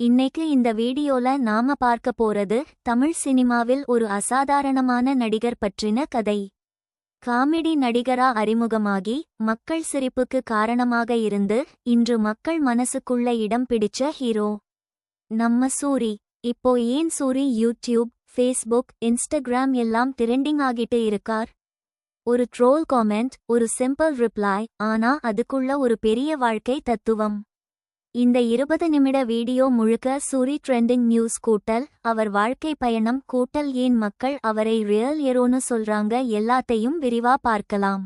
இன்னைக்கு இந்த வீடியோல நாம பார்க்க போறது தமிழ் சினிமாவில் ஒரு அசாதாரணமான நடிகர் பற்றின கதை. காமெடி நடிகரா அறிமுகமாகி மக்கள் சிரிப்புக்கு காரணமாக இருந்து இன்று மக்கள் மனசுக்குள்ள இடம் பிடிச்ச ஹீரோ. நம்ம சூரி. இப்போ ஏன் சூரி யூடியூப் ஃபேஸ்புக் இன்ஸ்டாகிராம் எல்லாம் ட்ரெண்டிங் ஆகிட்டு இருக்கார்? ஒரு ட்ரோல் காமெண்ட் ஒரு சிம்பிள் ரிப்ளை ஆனா அதுக்குள்ள ஒரு பெரிய வாழ்க்கை தத்துவம். இந்த இருபது நிமிட வீடியோ முழுக்க சூரி ட்ரெண்டிங் நியூஸ் கூட்டல் அவர் வாழ்க்கை பயணம் கூட்டல் ஏன் மக்கள் அவரை ரியல் எரோன்னு சொல்றாங்க எல்லாத்தையும் விரிவா பார்க்கலாம்.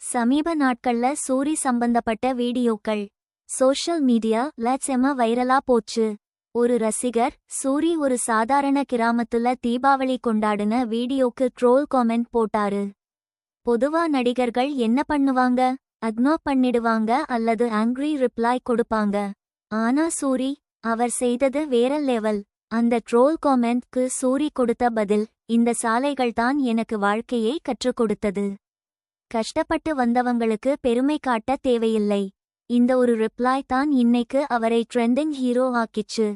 சமீப நாட்கள்ல சூரி சம்பந்தப்பட்ட வீடியோக்கள். சோஷியல் மீடியா ல வைரலா போச்சு. ஒரு ரசிகர் சூரி ஒரு சாதாரண கிராமத்துல தீபாவளி கொண்டாடுன வீடியோக்கு ட்ரோல் காமெண்ட் போட்டாரு. பொதுவா நடிகர்கள் என்ன பண்ணுவாங்க? அக்னோ பண்ணிடுவாங்க அல்லது ஆங்க்ரி ரிப்ளை கொடுப்பாங்க. ஆனா சூரி அவர் செய்தது வேற லெவல் அந்த ட்ரோல் காமெண்ட்க்கு சூரி கொடுத்த பதில் இந்த சாலைகள் தான் எனக்கு வாழ்க்கையை கற்றுக் கொடுத்தது. கஷ்டப்பட்டு வந்தவங்களுக்கு பெருமை காட்ட தேவையில்லை. இந்த ஒரு ரிப்ளை தான் இன்னைக்கு அவரை ட்ரெண்டிங் ஹீரோ ஆக்கிச்சு.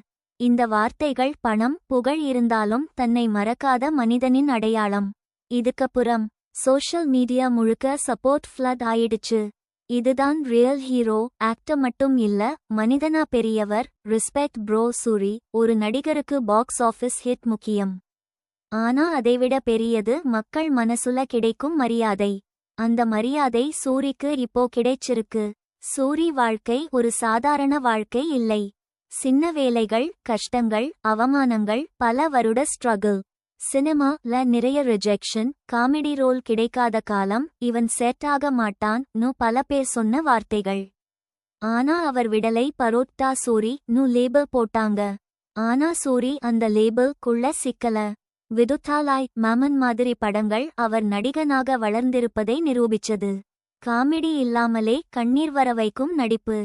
இந்த வார்த்தைகள் பணம் புகழ் இருந்தாலும் தன்னை மறக்காத மனிதனின் அடையாளம். இதுக்கப்புறம் சோஷியல் மீடியா முழுக்க சப்போர்ட் ஃப்ளட் ஆயிடுச்சு. இதுதான் ரியல் ஹீரோ ஆக்டர் மட்டும் இல்ல மனிதனா பெரியவர் ரிஸ்பெக்ட் ப்ரோ சூரி ஒரு நடிகருக்கு பாக்ஸ் ஆஃபீஸ் ஹிட் முக்கியம். ஆனா அதைவிட பெரியது மக்கள் மனசுல கிடைக்கும் மரியாதை. அந்த மரியாதை சூரிக்கு இப்போ கிடைச்சிருக்கு. சூரி வாழ்க்கை ஒரு சாதாரண வாழ்க்கை இல்லை. சின்ன வேலைகள் கஷ்டங்கள் அவமானங்கள் பல வருட ஸ்ட்ரகிள் சினிமா ல நிறைய ரிஜெக்ஷன் காமெடி ரோல் கிடைக்காத காலம் இவன் செட் ஆக மாட்டான் நு பல பேர் சொன்ன வார்த்தைகள். ஆனா அவர் விடலை பரோட்டா சூரி நு லேபிள் போட்டாங்க. ஆனா சூரி அந்த லேபிள் குள்ள சிக்கல. விதுத்தாலாய் மேமன் மாதிரி படங்கள் அவர் நடிகனாக வளர்ந்திருப்பதை நிரூபிச்சது. காமெடி இல்லாமலே கண்ணீர் வர வைக்கும் நடிப்பு.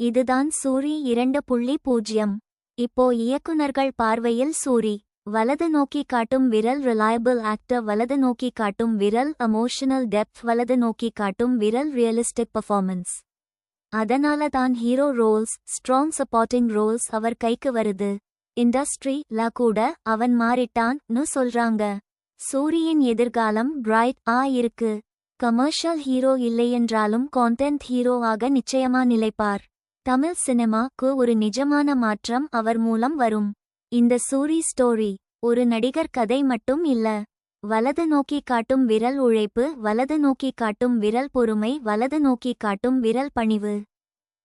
இதுதான் சூரி இரண்டு புள்ளி பூஜ்யம். இப்போ இயக்குனர்கள் பார்வையில் சூரி. வலது நோக்கி காட்டும் விரல் ரிலையபிள் ஆக்டர் வலது நோக்கி காட்டும் விரல் எமோஷனல் டெப்த் வலது நோக்கி காட்டும் விரல் ரியலிஸ்டிக் பெர்ஃபார்மன்ஸ் அதனால தான் hero roles strong supporting roles அவர் கைக்கு வருது. இண்டஸ்ட்ரி ல கூட அவன் மாறிட்டான் னு சொல்றாங்க. சூரியின் எதிர்காலம் பிரைட் ஆ இருக்கு. கமர்ஷியல் ஹீரோ இல்லையென்றாலும் கான்டென்ட் ஹீரோ ஆக நிச்சயமா நிலைப்பார். தமிழ் சினிமாக்கு ஒரு நிஜமான மாற்றம் அவர் மூலம் வரும். இந்த சூரி ஸ்டோரி ஒரு நடிகர் கதை மட்டும் இல்ல. வலது நோக்கி காட்டும் விரல் உழைப்பு வலது நோக்கி காட்டும் விரல் பொறுமை வலது நோக்கி காட்டும் விரல் பணிவு.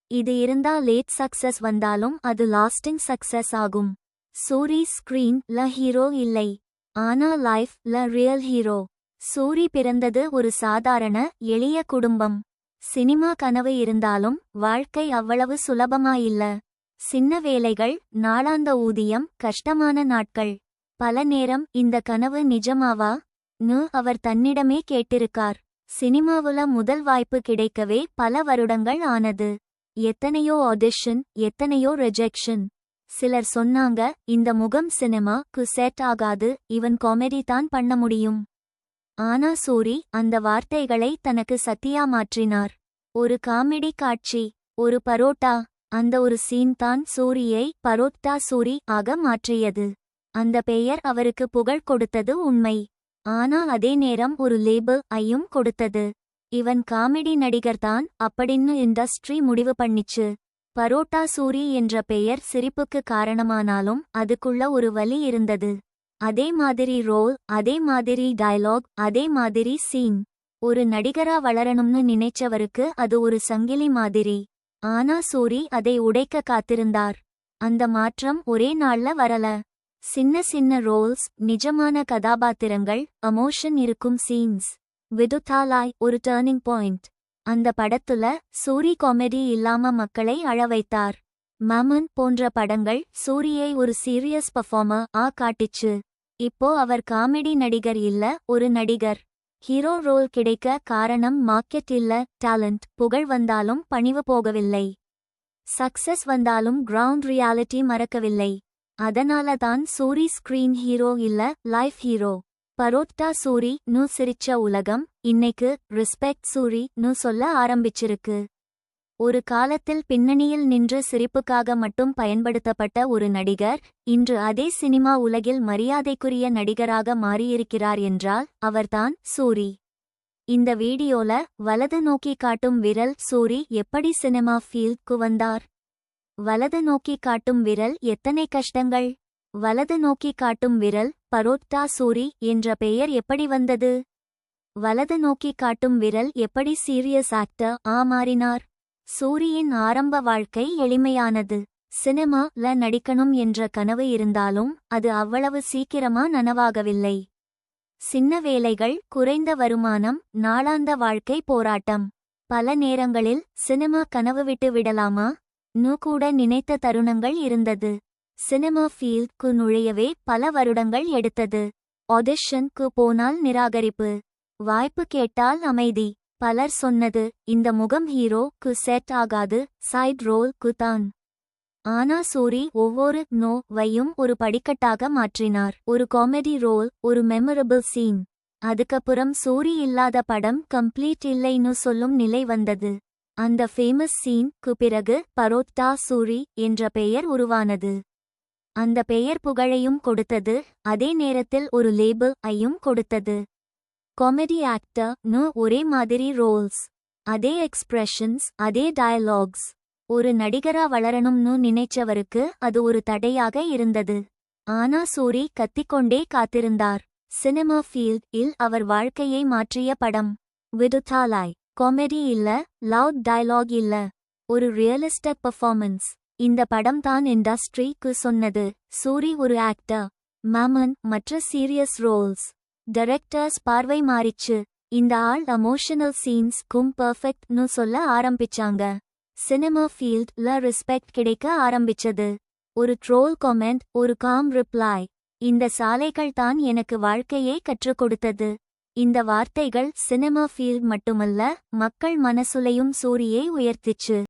இது இருந்தா லேட் சக்சஸ் வந்தாலும் அது லாஸ்டிங் சக்சஸ் ஆகும். சூரி ஸ்கிரீன் ல ஹீரோ இல்லை. ஆனா லைஃப் ல ரியல் ஹீரோ. சூரி பிறந்தது ஒரு சாதாரண எளிய குடும்பம். சினிமா கனவு இருந்தாலும் வாழ்க்கை அவ்வளவு சுலபமாயில்ல சின்ன வேலைகள் நாளாந்த ஊதியம் கஷ்டமான நாட்கள். பல நேரம் இந்த கனவு நிஜமாவா? நு அவர் தன்னிடமே கேட்டிருக்கார். சினிமாவுல முதல் வாய்ப்பு கிடைக்கவே பல வருடங்கள் ஆனது. எத்தனையோ ஆடிஷன் எத்தனையோ ரிஜெக்ஷன் சிலர் சொன்னாங்க இந்த முகம் சினிமா கு செட் ஆகாது இவன் காமெடி தான் பண்ண முடியும். ஆனா சூரி அந்த வார்த்தைகளை தனக்கு சத்தியா மாற்றினார். ஒரு காமெடி காட்சி ஒரு பரோட்டா. அந்த ஒரு சீன் தான் சூரியை பரோட்டா சூரி ஆக மாற்றியது. அந்த பெயர் அவருக்கு புகழ் கொடுத்தது உண்மை. ஆனா அதே நேரம் ஒரு லேபிள் ஐயும் கொடுத்தது. இவன் காமெடி நடிகர்தான் அப்படின்னு இண்டஸ்ட்ரி முடிவு பண்ணிச்சு. பரோட்டா சூரி என்ற பெயர் சிரிப்புக்கு காரணமானாலும் அதுக்குள்ள ஒரு வலி இருந்தது. அதே மாதிரி ரோல் அதே மாதிரி டயலாக் அதே மாதிரி சீன் ஒரு நடிகரா வளரணும்னு நினைச்சவருக்கு அது ஒரு சங்கிலி மாதிரி. ஆனா சூரி அதை உடைக்க காத்திருந்தார். அந்த மாற்றம் ஒரே நாள்ல வரல. சின்ன சின்ன ரோல்ஸ் நிஜமான கதாபாத்திரங்கள் அமோஷன் இருக்கும் சீன்ஸ். விதுத்தாலாய் ஒரு டேர்னிங் பாயிண்ட். அந்த படத்துல சூரி காமெடி இல்லாம மக்களை அழ வைத்தார். மமன் போன்ற படங்கள் சூரியை ஒரு சீரியஸ் பர்ஃபார்மர் ஆ காட்டிச்சு. இப்போ அவர் காமெடி நடிகர் இல்ல ஒரு நடிகர். ஹீரோ ரோல் கிடைக்க காரணம் மார்க்கெட் இல்ல டேலண்ட் புகழ் வந்தாலும் பணிவு போகவில்லை. சக்சஸ் வந்தாலும் கிரவுண்ட் ரியாலிட்டி மறக்கவில்லை. அதனால தான் சூரி ஸ்கிரீன் ஹீரோ இல்ல லைஃப் ஹீரோ பரோட்டா சூரி நு சிரிச்ச உலகம் இன்னைக்கு ரிஸ்பெக்ட் சூரி நு சொல்ல ஆரம்பிச்சிருக்கு. ஒரு காலத்தில் பின்னணியில் நின்று சிரிப்புக்காக மட்டும் பயன்படுத்தப்பட்ட ஒரு நடிகர் இன்று அதே சினிமா உலகில் மரியாதைக்குரிய நடிகராக மாறியிருக்கிறார் என்றால் அவர்தான் சூரி. இந்த வீடியோல வலது நோக்கி காட்டும் விரல் சூரி எப்படி சினிமா ஃபீல்ட்க்கு வந்தார்? வலது நோக்கி காட்டும் விரல் எத்தனை கஷ்டங்கள்? வலது நோக்கி காட்டும் விரல் பரோட்டா சூரி என்ற பெயர் எப்படி வந்தது? வலது நோக்கி காட்டும் விரல் எப்படி சீரியஸ் ஆக்டர் ஆ மாறினார்? சூரியின் ஆரம்ப வாழ்க்கை எளிமையானது. சினிமா ல நடிக்கணும் என்ற கனவு இருந்தாலும் அது அவ்வளவு சீக்கிரமா நனவாகவில்லை. சின்ன வேலைகள் குறைந்த வருமானம் நாளாந்த வாழ்க்கை போராட்டம். பல நேரங்களில் சினிமா கனவு விட்டு விடலாமா? நூ கூட நினைத்த தருணங்கள் இருந்தது. சினிமா ஃபீல்ட்க்கு நுழையவே பல வருடங்கள் எடுத்தது. ஆடிஷன்க்கு போனால் நிராகரிப்பு. வாய்ப்பு கேட்டால் அமைதி. பலர் சொன்னது இந்த முகம் ஹீரோக்கு செட் ஆகாது சைட் ரோல்க்கு தான். ஆனா சூரி ஒவ்வொரு நோ வையும் ஒரு படிக்கட்டாக மாற்றினார். ஒரு காமெடி ரோல் ஒரு மெமரபிள் சீன் அதுக்கப்புறம் சூரி இல்லாத படம் கம்ப்ளீட் இல்லைன்னு சொல்லும் நிலை வந்தது. அந்த ஃபேமஸ் சீன்க்கு பிறகு பரோட்டா சூரி என்ற பெயர் உருவானது. அந்த பெயர் புகழையும் கொடுத்தது அதே நேரத்தில் ஒரு லேபிள் ஐயும் கொடுத்தது. காமெடி ஆக்டர் நு ஒரே மாதிரி ரோல்ஸ் அதே எக்ஸ்பிரஷன்ஸ் அதே டயலாக்ஸ் ஒரு நடிகரா வளரணும்னு நினைச்சவருக்கு அது ஒரு தடையாக இருந்தது. ஆனா சூரி கத்திக்கொண்டே காத்திருந்தார். சினிமா ஃபீல்ட் இல் அவர் வாழ்க்கையை மாற்றிய படம். விடுதாலாய் காமெடி இல்ல லவுட் டயலாக் இல்ல. ஒரு ரியலிஸ்டிக் பெர்ஃபார்மன்ஸ் இந்த படம் தான் இண்டஸ்ட்ரிக்கு சொன்னது. சூரி ஒரு ஆக்டர் மேமன் மற்ற சீரியஸ் ரோல்ஸ் டைரக்டர்ஸ் பார்வை மாறிச்சு. இந்த ஆள் எமோஷனல் சீன்ஸ்க்கும் பர்ஃபெக்ட்னு சொல்ல ஆரம்பிச்சாங்க. சினிமா ஃபீல்ட்ல ரெஸ்பெக்ட் கிடைக்க ஆரம்பிச்சது. ஒரு ட்ரோல் கமெண்ட் ஒரு காம் ரிப்ளை இந்த சாலைகள் தான் எனக்கு வாழ்க்கையே கற்றுக் கொடுத்தது. இந்த வார்த்தைகள் சினிமா ஃபீல்ட் மட்டுமல்ல மக்கள் மனசுலையும் சூரியை உயர்த்திச்சு.